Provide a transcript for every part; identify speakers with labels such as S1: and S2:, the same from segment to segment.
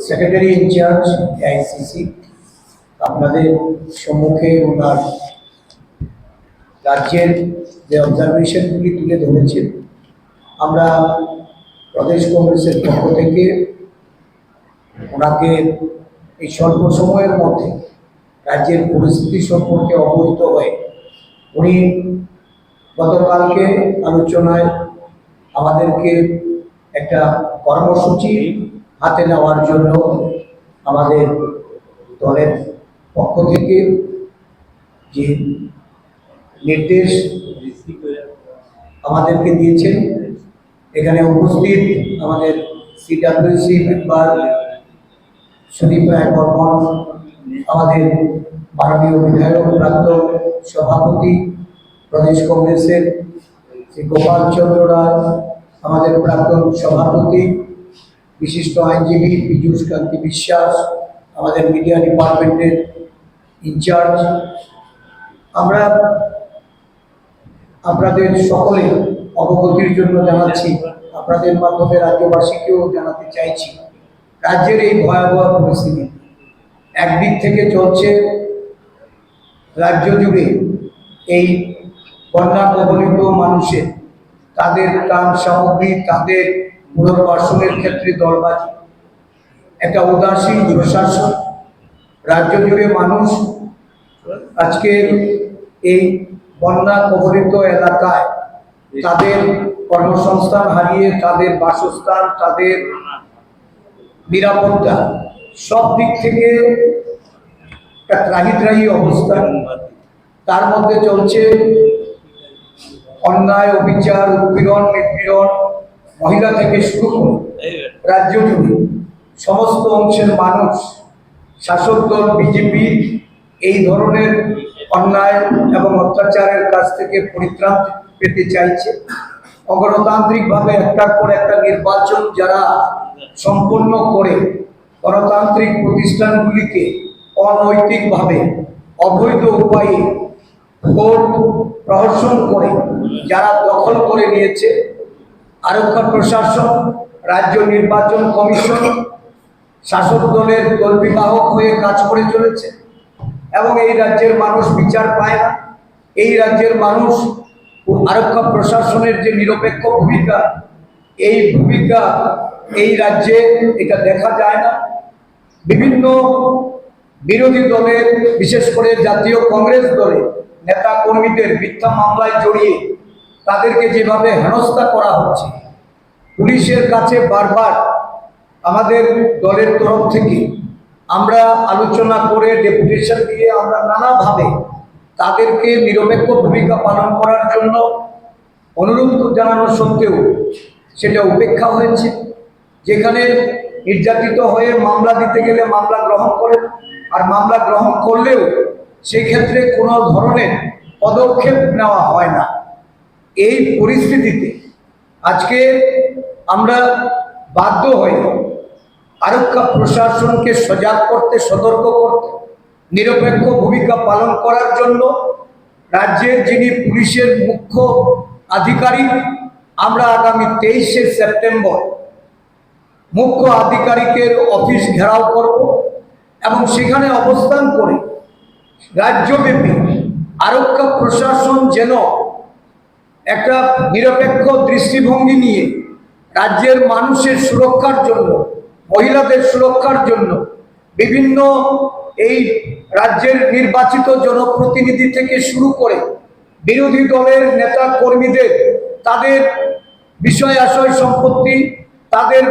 S1: Secretary in charge ICC আপনাদের সম্মুখে ওনার রাজ্যের যে অবজারভেশনগুলি তুলে ধরেছেন, আমরা প্রদেশ কংগ্রেসের পক্ষ থেকে ওনাকে এই স্বল্প সময়ের মধ্যে রাজ্যের পরিস্থিতি সম্পর্কে অবহিত হয়ে উনি গতকালকে আলোচনায় আমাদেরকে একটা কর্মসূচি হাতে নেওয়ার জন্য আমাদের দলের পক্ষ থেকে যে নির্দেশ আমাদেরকে দিয়েছেন, এখানে উপস্থিত আমাদের সিডাব্লিউসি মেম্বার সুদীপ রায় আমাদের মাননীয় বিধায়ক প্রাক্তন সভাপতি প্রদেশ কংগ্রেসের শ্রী গোপাল চন্দ্র রায়, আমাদের প্রাক্তন সভাপতি বিশিষ্ট আইনজীবী পীযূষ কান্তি বিশ্বাস, আমাদের মিডিয়া ডিপার্টমেন্টের ইনচার্জ আমরা, আপনাদের সকলে অবগতির জন্য জানাচ্ছি, আপনাদের মাধ্যমে রাজ্যবাসীকেও জানাতে চাইছি, রাজ্যের এই ভয়াবহ পরিস্থিতি। একদিক থেকে চলছে রাজ্য জুড়ে এই বন্যা কবলিত মানুষের, তাদের ত্রাণ সামগ্রী, তাদের পুনর্বাসনের ক্ষেত্রে দলবাজি। একটা উদাসীন প্রশাসন রাজ্য জুড়ে মানুষ আজকে এই বন্যা কবলিত এলাকায় তাদের কর্মসংস্থান হারিয়ে, তাদের বাসস্থান, তাদের নিরাপত্তা সব দিক থেকে একটা ত্রাহিত্রাহী অবস্থা। তার মধ্যে চলছে অন্যায়, অবিচার, উৎপীড়ন, নিপীড়ন মহিলা থেকে শুরু করে রাজ্য জুড়ে সমস্ত অংশের মানুষ, শাসক দল, বিজেপি এই ধরনের অন্যায় এবং অত্যাচারের কাছ থেকে পরিত্রাণ পেতে চাইছে। অগণতান্ত্রিকভাবে একটার পর একটা নির্বাচন যারা সম্পন্ন করে গণতান্ত্রিক প্রতিষ্ঠানগুলিকে অনৈতিকভাবে অবৈধ উপায়ে ভোট প্রহসন করে যারা দখল করে নিয়েছে আরক্ষা প্রশাসন রাজ্য নির্বাচন কমিশন, শাসক দলের দলবিবাহক হয়ে কাজ করে চলেছে এবং এই রাজ্যের মানুষ বিচার পায় না। এই রাজ্যের মানুষ আরক্ষা প্রশাসনের যে নিরপেক্ষ ভূমিকা, এই ভূমিকা এই রাজ্যে এটা দেখা যায় না। বিভিন্ন বিরোধী দলের, বিশেষ করে জাতীয় কংগ্রেস দলে নেতা কর্মীদের মিথ্যা মামলায় জড়িয়ে তাদেরকে যেভাবে হেনস্থা করা হচ্ছে, পুলিশের কাছে বারবার আমাদের দলের তরফ থেকে আমরা আলোচনা করে ডেপুটেশন দিয়ে আমরা নানাভাবে তাদেরকে নিরপেক্ষ ভূমিকা পালন করার জন্য অনুরোধ জানানো সত্ত্বেও সেটা উপেক্ষা হয়েছে। যেখানে নির্যাতিত হয়ে মামলা দিতে গেলে মামলা গ্রহণ করে আর মামলা গ্রহণ করলেও সেক্ষেত্রে কোনো ধরনের পদক্ষেপ নেওয়া হয় না। এই পরিস্থিতিতে আজকে আমরা বাধ্য হয়ে আরক্ষা প্রশাসনকে সজাগ করতে, সতর্ক করতে, নিরপেক্ষ ভূমিকা পালন করার জন্য রাজ্যের যিনি পুলিশের মুখ্য আধিকারিক, আমরা আগামী তেইশে সেপ্টেম্বর মুখ্য আধিকারিকের অফিস ঘেরাও করব এবং সেখানে অবস্থান করে রাজ্যব্যাপী আরক্ষা প্রশাসন যেন একটা নিরপেক্ষ দৃষ্টিভঙ্গি নিয়ে রাজ্যের মানুষের সুরক্ষার জন্য, মহিলাদের সুরক্ষার জন্য বিভিন্ন এই রাজ্যের নির্বাচিত জনপ্রতিনিধি থেকে শুরু করে বিরোধী দলের নেতা কর্মীদের, তাদের বিষয় আশয় সম্পত্তি, তাদের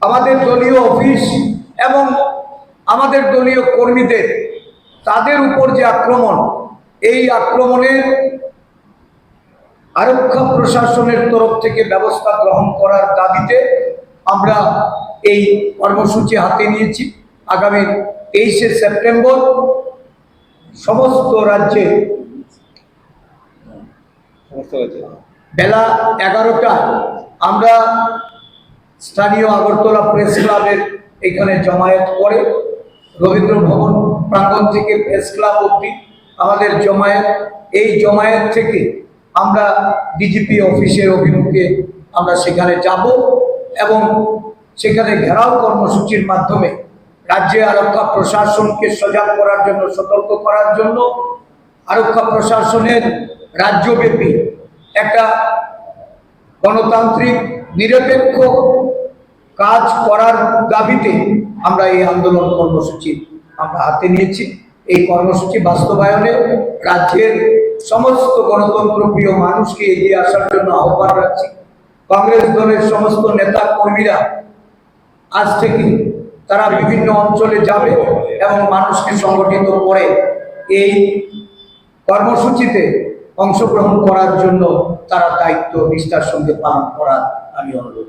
S1: আমাদের দলীয় অফিস এবং আমাদের দলীয় কর্মীদের, তাদের উপর যে আক্রমণ, এই আক্রমণের আরক্ষা প্রশাসনের তরফ থেকে ব্যবস্থা গ্রহণ করার দাবিতে আমরা এই কর্মসূচি হাতে নিয়েছি। আগামী তেইশে সেপ্টেম্বর সমস্ত রাজ্যে বেলা এগারোটা আমরা স্থানীয় আগরতলা প্রেস ক্লাবের এখানে জমায়েত করে রবীন্দ্র ভবন প্রাঙ্গণ থেকে প্রেস ক্লাব অব্দি আমাদের জমায়েত। এই জমায়েত থেকে আমরা ডিজিপি অফিসের অভিমুখে আমরা সেখানে যাব এবং সেখানে ঘেরাও কর্মসূচির মাধ্যমে রাজ্যে আরক্ষা প্রশাসনকে সজাগ করার জন্য, সতর্ক করার জন্য আরক্ষা প্রশাসনের রাজ্যব্যাপী একটা গণতান্ত্রিক নিরপেক্ষ কাজ করার দাবিতে আমরা এই আন্দোলন কর্মসূচি আমরা হাতে নিয়েছি। এই কর্মসূচি বাস্তবায়নে রাজ্যের সমস্ত গণতন্ত্র প্রিয় মানুষকে এগিয়ে আসার জন্য আহ্বান রাখছি কংগ্রেস দলের সমস্ত নেতা কর্মীরা, আজ থেকে তারা বিভিন্ন অঞ্চলে যাবে এবং মানুষকে সংগঠিত করে এই কর্মসূচিতে অংশগ্রহণ করার জন্য তারা দায়িত্ব নিষ্ঠার সঙ্গে পালন করার আমি অনুরোধ